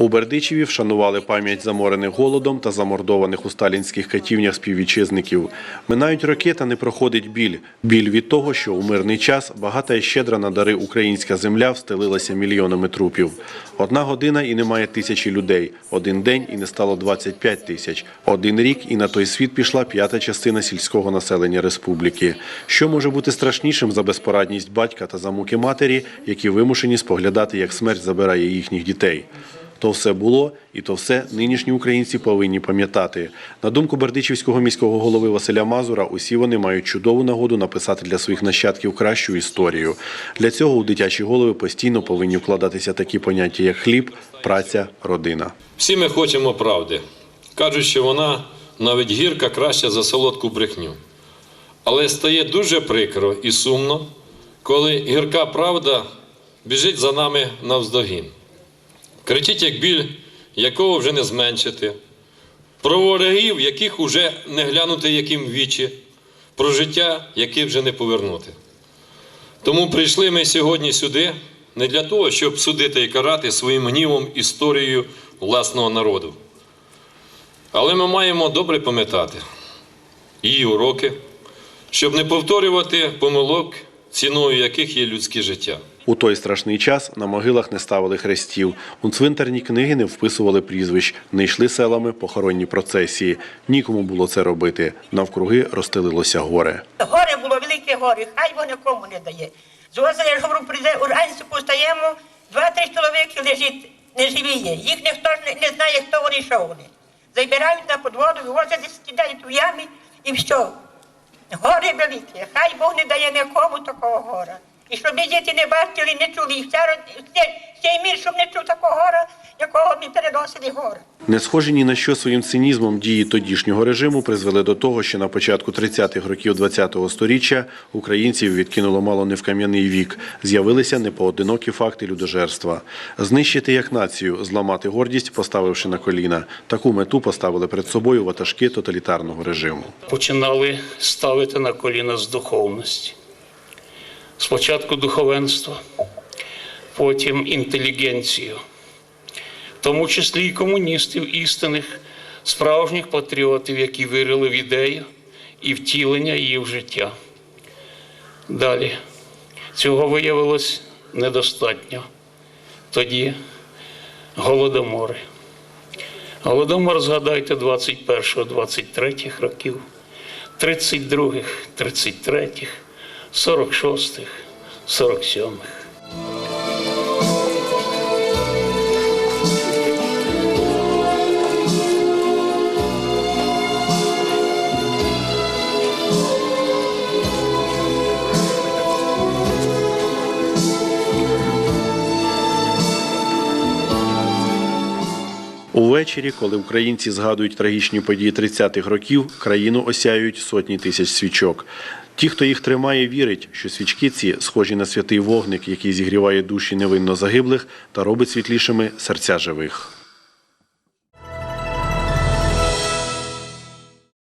У Бердичеві вшанували пам'ять заморених голодом та замордованих у сталінських катівнях співвітчизників. Минають роки та не проходить біль. Біль від того, що у мирний час багата і щедра на дари українська земля встелилася мільйонами трупів. Одна година і немає тисячі людей. Один день і не стало 25 тисяч. Один рік і на той світ пішла п'ята частина сільського населення республіки. Що може бути страшнішим за безпорадність батька та за муки матері, які вимушені споглядати, як смерть забирає їхніх дітей? То все було, і то все нинішні українці повинні пам'ятати. На думку Бердичівського міського голови Василя Мазура, усі вони мають чудову нагоду написати для своїх нащадків кращу історію. Для цього у дитячі голови постійно повинні вкладатися такі поняття, як хліб, праця, родина. Всі ми хочемо правди. Кажуть, що вона навіть гірка краща за солодку брехню. Але стає дуже прикро і сумно, коли гірка правда біжить за нами навздогін. Кричить, як біль, якого вже не зменшити, про ворогів, яких уже не глянути яким вічі, про життя, яке вже не повернути. Тому прийшли ми сьогодні сюди не для того, щоб судити і карати своїм гнівом історію власного народу. Але ми маємо добре пам'ятати її уроки, щоб не повторювати помилок, ціною яких є людське життя. У той страшний час на могилах не ставили хрестів, у цвинтарні книги не вписували прізвищ, не йшли селами похоронні процесії. Нікому було це робити. Навкруги розстелилося горе. Горе було велике горе, хай воно нікому не дає. З озера, я говорю, прийде уранці постаємо, два-три чоловіки лежить, не живі є. Їх ніхто ж не, знає, хто вони, що вони. Забирають на подводу, вивозять, десь кидають у ямі і все. Горе велике, хай Бог не дає нікому такого гора. І щоб діти не бачили, не чули, і вся, цей мір, щоб не чув такого гора, якого ми переносили гора. Не схожі ні на що своїм цинізмом дії тодішнього режиму призвели до того, що на початку 30-х років 20-го сторіччя українців відкинуло мало не в кам'яний вік. З'явилися непоодинокі факти людожерства. Знищити як націю, зламати гордість, поставивши на коліна. Таку мету поставили перед собою ватажки тоталітарного режиму. починали ставити на коліна з духовності. Спочатку духовенство, потім інтелігенцію, в тому числі і комуністів істинних, справжніх патріотів, які вірили в ідею і втілення її в життя. Далі цього виявилось недостатньо. Тоді голодомори. Голодомор, згадайте, 21-23 років, 32-х, 33-х, 46-х, 47-х. Увечері, коли українці згадують трагічні події 30-х років, країну осяють сотні тисяч свічок. Ті, хто їх тримає, вірить, що свічки ці схожі на святий вогник, який зігріває душі невинно загиблих та робить світлішими серця живих.